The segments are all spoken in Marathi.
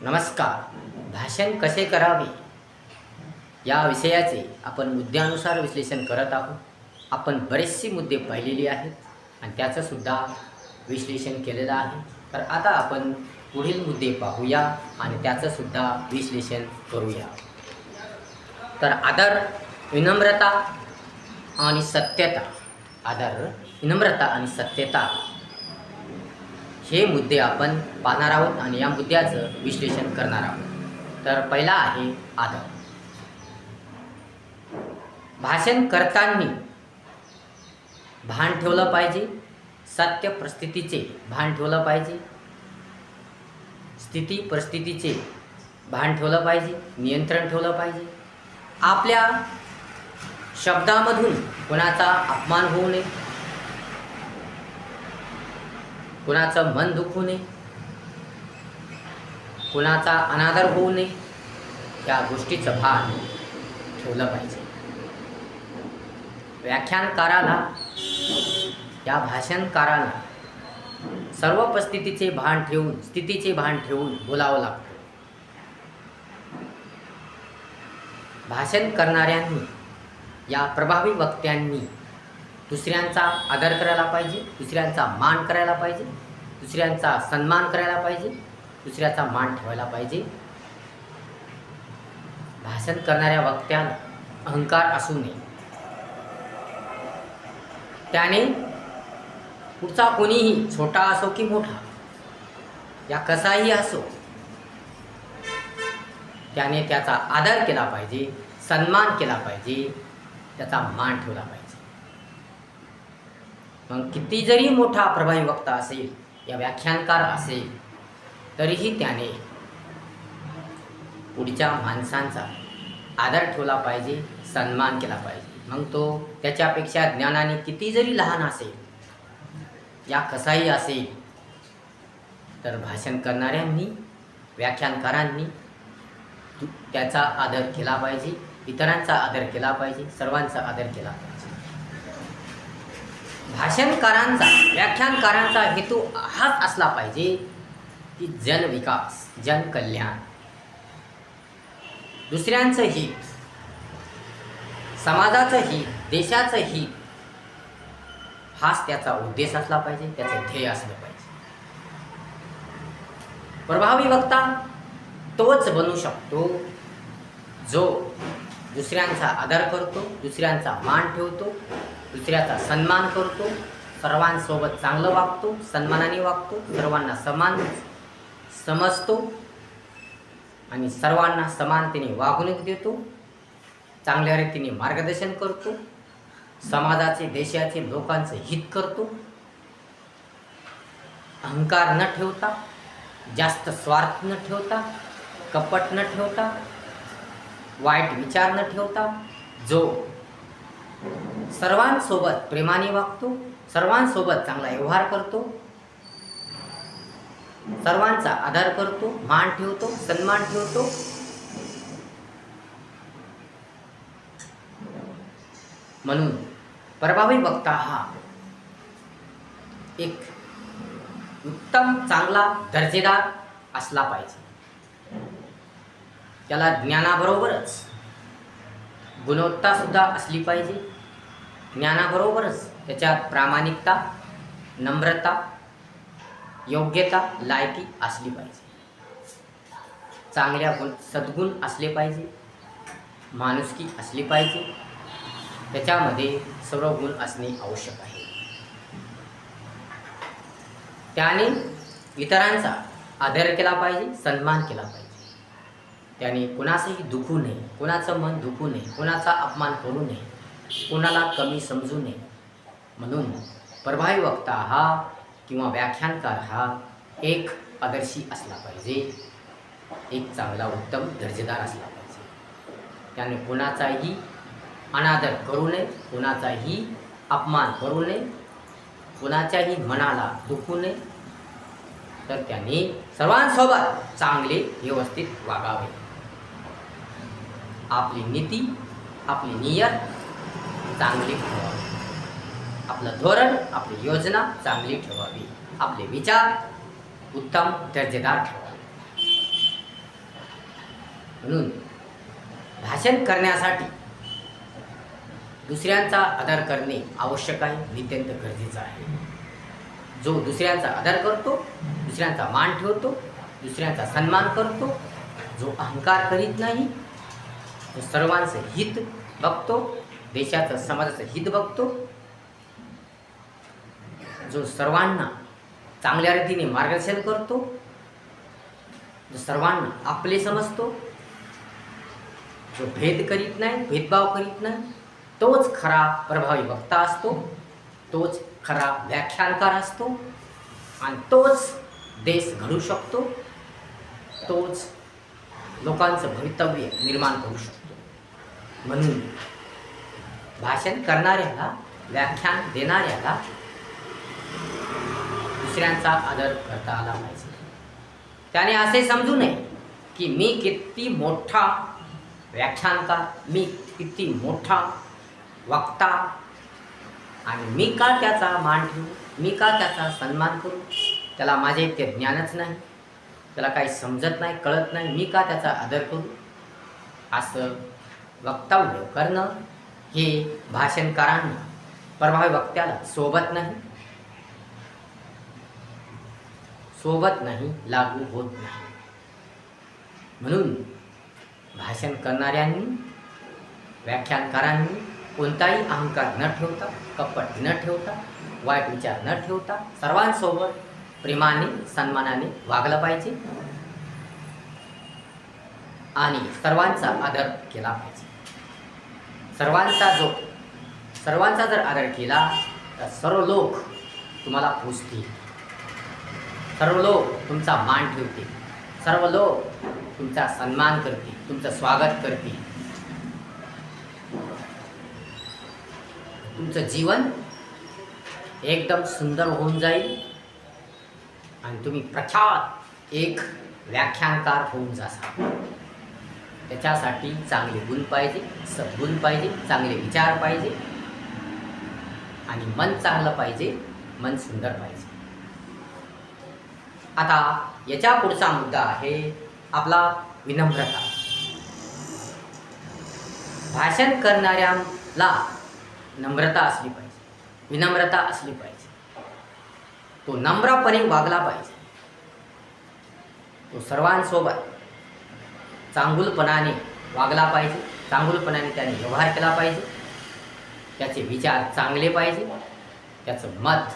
नमस्कार. भाषण कसे करावे? या विषयाचे आपण मुद्द्यानुसार विश्लेषण करत आहोत. आपण बरेचसे मुद्दे पाहिलेले आहेत आणि त्याचंसुद्धा विश्लेषण केलेलं आहे. तर आता आपण पुढील मुद्दे पाहूया आणि त्याचंसुद्धा विश्लेषण करूया. तर आदर विनम्रता आणि सत्यता. आदर विनम्रता आणि सत्यता. हे मुद्दे आपण पाहणार आहोत आणि या मुद्द्याचं विश्लेषण करणार आहोत. तर पहिला आहे आदर. भाषण करताना भान ठेवलं पाहिजे सत्य परिस्थितीचे भान ठेवलं पाहिजे स्थिती परिस्थितीचे भान ठेवलं पाहिजे नियंत्रण ठेवलं पाहिजे. आपल्या शब्दामधून कोणाचा अपमान होऊ नये. कुणाचं मन दुखू नये कुणाचा अनादर होऊ नये या गोष्टीचं भान ठेवलं पाहिजे. व्याख्यानकाराला या भाषणकाराला सर्व परिस्थितीचे भान ठेवून स्थितीचे भान ठेवून बोलावं लागतं. भाषण करणाऱ्यांनी या प्रभावी वक्त्यांनी दुसऱ्यांचा आदर करायला पाहिजे दुसऱ्यांचा मान करायला पाहिजे दुसऱ्यांचा सन्मान करायला पाहिजे दुसऱ्याचा मान ठेवायला पाहिजे. भाषण करणाऱ्या वक्त्याला अहंकार असू नये. त्याने पुढचा कोणीही छोटा असो की मोठा या कसाही असो त्याने त्याचा आदर केला पाहिजे सन्मान केला पाहिजे त्याचा मान ठेवला पाहिजे. मग किती जरी मोठा प्रभावी वक्ता असेल या व्याख्यानकार असेल तरीही त्याने पुढच्या माणसांचा आदर ठेवला पाहिजे सन्मान केला पाहिजे. मग तो त्याच्यापेक्षा ज्ञानाने किती जरी लहान असेल या कसाही असेल तर भाषण करणाऱ्यांनी व्याख्यानकारांनी तु- त्याचा आदर केला पाहिजे इतरांचा आदर केला पाहिजे सर्वांचा आदर केला पाहिजे. भाषणकारांचा व्याख्यानकारांचा हेतू हाच असला पाहिजे की जनविकास जनकल्याण. दुसऱ्यांचं हित समाजाचं हित देशाचं हित हाच त्याचा उद्देश असला पाहिजे त्याचं ध्येय असलं पाहिजे. प्रभावी वक्ता तोच बनू शकतो जो दुसऱ्यांचा आदर करतो दुसऱ्यांचा मान ठेवतो दुसऱ्याचा सन्मान करतो सर्वांसोबत चांगलं वागतो सन्मानाने वागतो सर्वांना समान समजतो आणि सर्वांना समानतेने वागणूक देतो चांगल्या रीतीने मार्गदर्शन करतो समाजाचे देशाचे लोकांचं हित करतो. अहंकार न ठेवता जास्त स्वार्थ न ठेवता कपट न ठेवता वाईट विचार न ठेवता जो सर्वांसोबत प्रेमाने वागतो सर्वांसोबत चांगला व्यवहार करतो सर्वांचा आदर करतो मान ठेवतो सन्मान ठेवतो. म्हणून प्रभावी वक्ता हा एक उत्तम चांगला दर्जेदार असला पाहिजे. त्याला ज्ञानाबरोबरच गुणवत्तासुद्धा असली पाहिजे. ज्ञानाबरोबरच त्याच्यात प्रामाणिकता नम्रता योग्यता लायकी असली पाहिजे. चांगल्या गुण सद्गुण असले पाहिजे. माणुसकी असली पाहिजे. त्याच्यामध्ये सर्व गुण असणे आवश्यक आहे. त्याने इतरांचा आदर केला पाहिजे सन्मान केला पाहिजे. त्याने कुणाचंही दुखू नये कुणाचं मन दुखू नये कुणाचा अपमान करू नये. कुणाला कमी समजू नये. म्हणून प्रभावी वक्ता हा किंवा व्याख्यानकार हा एक आदर्शी असला पाहिजे. एक चांगला उत्तम दर्जेदार असला पाहिजे. त्याने कुणाचाही अनादर करू नये कुणाचाही अपमान करू नये कुणाच्याही मनाला दुखू नये तर त्याने सर्वांसोबत चांगले व्यवस्थित वागावे. आपली नीती आपली नियत चांगली ठेवावी. आपलं धोरण आपली योजना चांगली ठेवावी. आपले विचार उत्तम दर्जेदार ठेवावे. म्हणून भाषण करण्यासाठी दुसऱ्यांचा आदर करणे आवश्यक आहे नित्यंत गरजेचं आहे. जो दुसऱ्यांचा आदर करतो दुसऱ्यांचा मान ठेवतो दुसऱ्यांचा सन्मान करतो जो अहंकार करीत नाही तो सर्वांचं हित बघतो देशाचं समाजाचं हित बघतो. जो सर्वांना चांगल्या रीतीने मार्गदर्शन करतो जो सर्वांना आपले समजतो जो भेद करीत नाही भेदभाव करीत नाही तोच खरा प्रभावी वक्ता असतो तोच खरा व्याख्यानकार असतो आणि तोच देश घडू शकतो तोच लोकांचं भवितव्य निर्माण करू शकतो. म्हणून भाषण करणाऱ्याला व्याख्यान देणाऱ्याला दुसऱ्यांचा आदर करता आला पाहिजे. त्याने असे समजू नये की मी किती मोठा व्याख्यानकार मी किती मोठा वक्ता आणि मी का त्याचा मान ठेवू मी का त्याचा सन्मान करू? त्याला माझे इतके ज्ञानच नाही. त्याला काही समजत नाही कळत नाही मी का त्याचा आदर करू? असं वक्तव्य करणं हे भाषणकारांना प्रभावी वक्त्याला सोबत नाही. सोबत नाही लागू होत नाही. म्हणून भाषण करणाऱ्यांनी व्याख्यानकारांनी कोणताही अहंकार न ठेवता कपट न ठेवता वाईट विचार न ठेवता सर्वांसोबत प्रेमाने सन्मानाने वागलं पाहिजे आणि सर्वांचा आदर केला पाहिजे. सर्वांचा जो सर्वांचा जर आदर केला तर सर्व लोक तुम्हाला पोचतील सर्व लोक तुमचा मान ठेवतील. सर्व लोक तुमचा सन्मान करतील तुमचं स्वागत करतील. तुमचं जीवन एकदम सुंदर होऊन जाईल आणि तुम्ही प्रख्यात एक व्याख्यानकार होऊन जासाल. त्याच्यासाठी चांगले गुण पाहिजे सद्गुण पाहिजे चांगले विचार पाहिजे आणि मन चांगलं पाहिजे मन सुंदर पाहिजे. आता याच्या पुढचा मुद्दा आहे आपला विनम्रता. भाषण करणाऱ्याला नम्रता असली पाहिजे विनम्रता असली पाहिजे. तो नम्रपणे वागला पाहिजे. तो सर्वांसोबत चांगुलपणाने वागला पाहिजे चांगुलपणाने त्याने व्यवहार केला पाहिजे त्याचे विचार चांगले पाहिजे त्याचं मत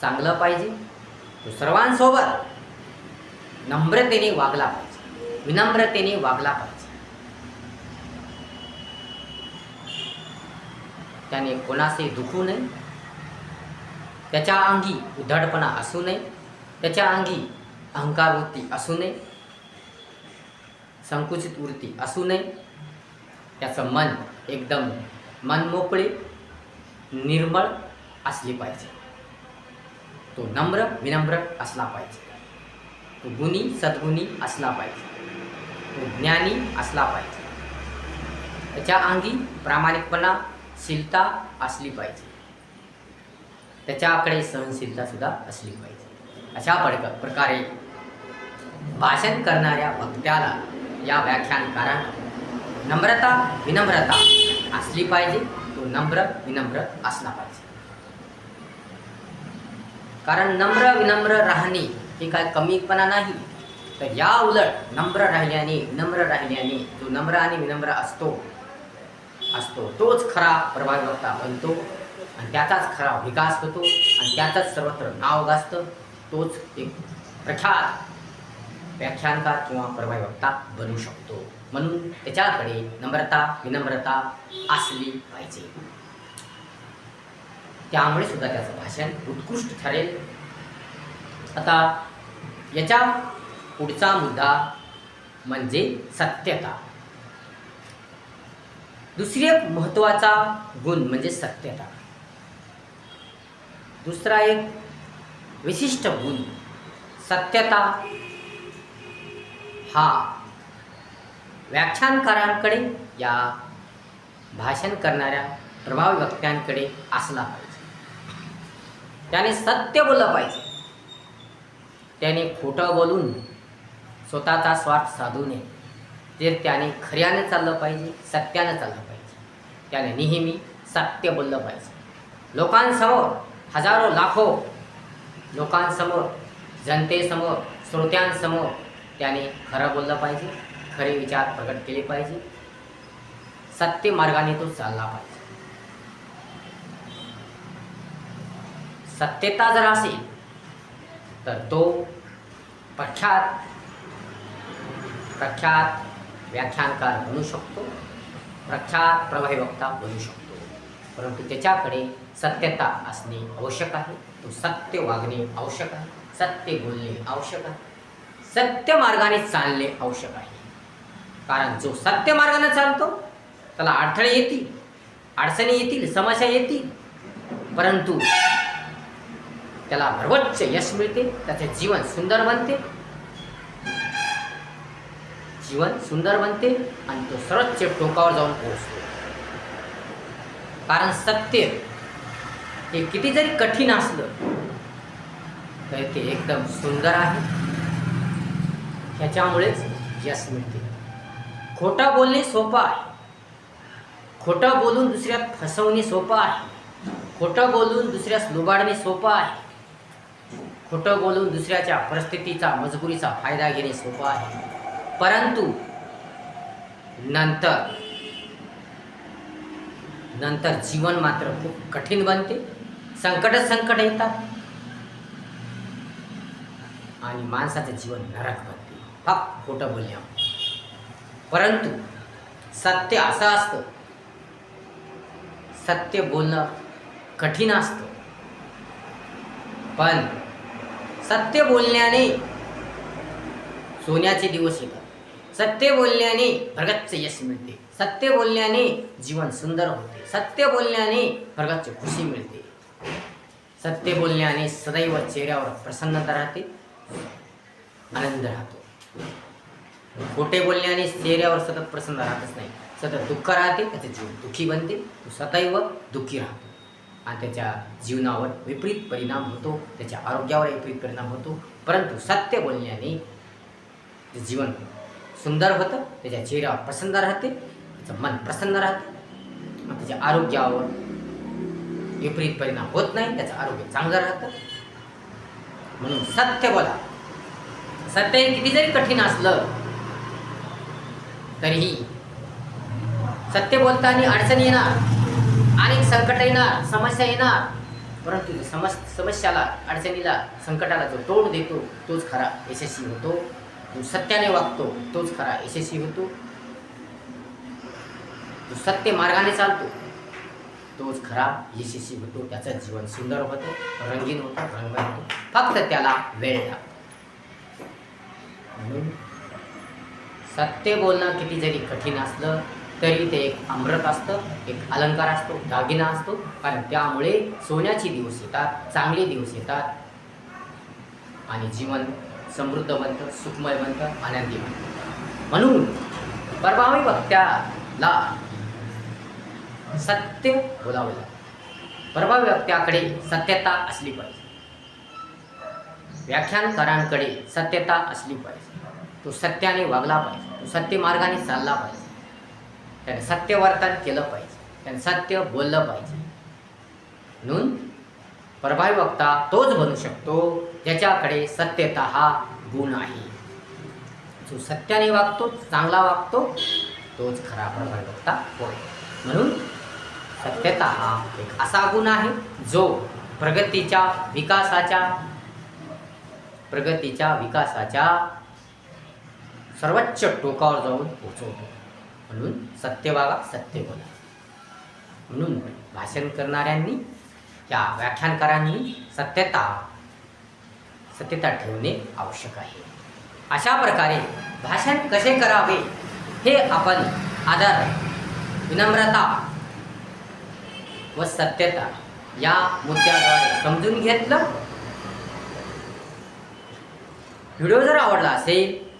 चांगलं पाहिजे तो सर्वांसोबत नम्रतेने वागला पाहिजे विनम्रतेने वागला पाहिजे. त्याने कोणाशी दुखू नये त्याच्या अंगी उद्धडपणा असू नये त्याच्या अंगी अहंकार वृत्ती असू नये संकुचित वृत्ती असू नये. त्याचं मन एकदम मन मोकळे निर्मळ असली पाहिजे. तो नम्र विनम्र असला पाहिजे. तो गुणी सद्गुणी असला पाहिजे. तो ज्ञानी असला पाहिजे. त्याच्या अंगी प्रामाणिकपणा शीलता असली पाहिजे. त्याच्याकडे सहनशीलतासुद्धा असली पाहिजे. अशा पड प्रकारे भाषण करणाऱ्या वक्त्याला या व्याख्यानकारांना नम्रता विनम्रता असली पाहिजे. तो नम्र विनम्र असला पाहिजे. कारण नम्र विनम्र राहणे हे काय कमीपणा नाही. तर या उलट नम्र राहिल्याने विनम्र राहिल्याने जो नम्र आणि विनम्र असतो असतो तोच खरा प्रभावी वक्ता बनतो. आणि त्याचाच खरा विकास होतो. आणि त्याचाच सर्वत्र नाव गाजतं. तोच एक प्रख्यात व्याख्यानकार किंवा प्रभावी वक्ता बनू शकतो. म्हणून त्याच्याकडे नम्रता विनम्रता असली पाहिजे. त्यामुळे सुद्धा त्याचं भाषण उत्कृष्ट ठरेल. आता याच्या पुढचा मुद्दा म्हणजे सत्यता. दुसरी एक महत्त्वाचा गुण म्हणजे सत्यता. दुसरा एक विशिष्ट गुण सत्यता हा. व्याख्यानकारांकडे या भाषण करणाऱ्या प्रभावी वक्त्यांकडे असला पाहिजे. त्याने सत्य बोललं पाहिजे. त्याने खोटं बोलून स्वतःचा स्वार्थ साधू नये. ते त्याने खऱ्यानं चाललं पाहिजे सत्यानं चाललं पाहिजे. त्याने नेहमी सत्य बोललं पाहिजे. लोकांसमोर हजारो लाखो लोकांसमोर जनतेसमोर श्रोत्यांसमोर त्याने खरं बोललं पाहिजे खरे विचार प्रकट केले पाहिजे सत्य मार्गाने तो चालला पाहिजे. सत्यता जर असेल तर तो प्रख्यात प्रख्यात व्याख्यानकार बनू शकतो प्रख्यात प्रभावी वक्ता बनू शकतो. परंतु त्याच्याकडे सत्यता असणे आवश्यक आहे तो सत्य वागणे आवश्यक आहे सत्य बोलणे आवश्यक आहे. सत्य मार्गाने चालणे आवश्यक आहे. कारण जो सत्य मार्गाने चालतो त्याला अडथळे येतील अडचणी येतील समस्या येतील. परंतु त्याला सर्वोच्च यश मिळते त्याचे जीवन सुंदर बनते. जीवन सुंदर बनते आणि तो सर्वोच्च टोकावर जाऊन पोहोचतो. कारण सत्य हे किती जरी कठीण असलं तरी ते एकदम सुंदर आहे. ह्याच्यामुळेच यश मिळते. खोटं बोलणे सोपं आहे. खोटं बोलून दुसऱ्यात फसवणे सोपं आहे. खोटं बोलून दुसऱ्यास लुबाडणे सोपं आहे. खोटं बोलून दुसऱ्याच्या परिस्थितीचा मजबुरीचा फायदा घेणे सोपं आहे. परंतु नंतर नंतर जीवन मात्र खूप कठीण बनते. संकटच संकट येतात. आणि माणसाचं जीवन नरक बनते. हा खोटं बोलल्या. परंतु सत्य असं असतं. सत्य बोलणं कठीण असतं. पण सत्य बोलण्याने सोन्याचे दिवस येतात. सत्य बोलण्याने प्रगतचे यश मिळते. सत्य बोलण्याने जीवन सुंदर होते. सत्य बोलण्याने प्रगतची खुशी मिळते. सत्य बोलण्याने सदैव चेहऱ्यावर प्रसन्नता राहते. आनंद राहतो. खोटे बोलण्याने चेहऱ्यावर सतत प्रसन्न राहतच नाही. सतत दुःख राहते त्याचे जीव दुःखी बनते. तो सदैव दुःखी राहतो. आणि त्याच्या जीवनावर विपरीत परिणाम होतो त्याच्या आरोग्यावर विपरीत परिणाम होतो. परंतु सत्य बोलण्याने जीवन सुंदर होतं त्याच्या चेहऱ्यावर प्रसन्न राहते त्याचं मन प्रसन्न राहते. त्याच्या आरोग्यावर विपरीत परिणाम होत नाही त्याचं आरोग्य चांगलं राहतं. म्हणून सत्य बोला. सत्य किती जरी कठीण असलं तरीही सत्य बोलताना अडचण येणार आणि संकट येणार समस्या येणार परंतु समस समस्याला अडचणीला संकटाला जो तोड देतो तोच खरा यशस्वी होतो. जो सत्याने वागतो तोच खरा यशस्वी होतो. जो सत्य मार्गाने चालतो तोच खरा यशस्वी होतो. त्याचं जीवन सुंदर होतं रंगीन होतं रंग होतो. फक्त त्याला वेळ लागतो म्हणून सत्य बोलणं किती जरी कठीण असलं तरी ते एक अमृत असतं एक अलंकार असतो दागिना असतो. कारण त्यामुळे सोन्याचे दिवस येतात चांगले दिवस येतात. आणि जीवन समृद्ध बनतं सुखमय बनतं आनंदी बनतं. म्हणून प्रभावी वक्त्याला सत्य बोलावं लागतं. प्रभावी वक्त्याकडे सत्यता असली पाहिजे. व्याख्यानकारांकडे सत्यता असली पाहिजे. तो सत्याने वागला पाहिजे. तो सत्य मार्गाने चालला पाहिजे. त्याने सत्यवर्तन केलं पाहिजे. त्याने सत्य बोललं पाहिजे. म्हणून प्रभावी वक्ता तोच बनू शकतो ज्याच्याकडे सत्यता हा गुण आहे. जो सत्याने वागतो चांगला वागतो तोच खरा प्रभावी वक्ता होय. म्हणून सत्यता हा एक असा गुण आहे जो प्रगतीच्या विकासाच्या प्रगतीच्या विकासाच्या सर्वोच्च टोकावर जाऊन पोचवतो. म्हणून सत्य वागा सत्य बोला. म्हणून भाषण करणाऱ्यांनी या व्याख्यानकारांनी सत्यता सत्यता ठेवणे आवश्यक आहे. अशा प्रकारे भाषण कसे करावे हे आपण आदर विनम्रता व सत्यता या मुद्द्याद्वारे समजून घेतलं. व्हिडिओ जर आवडला असेल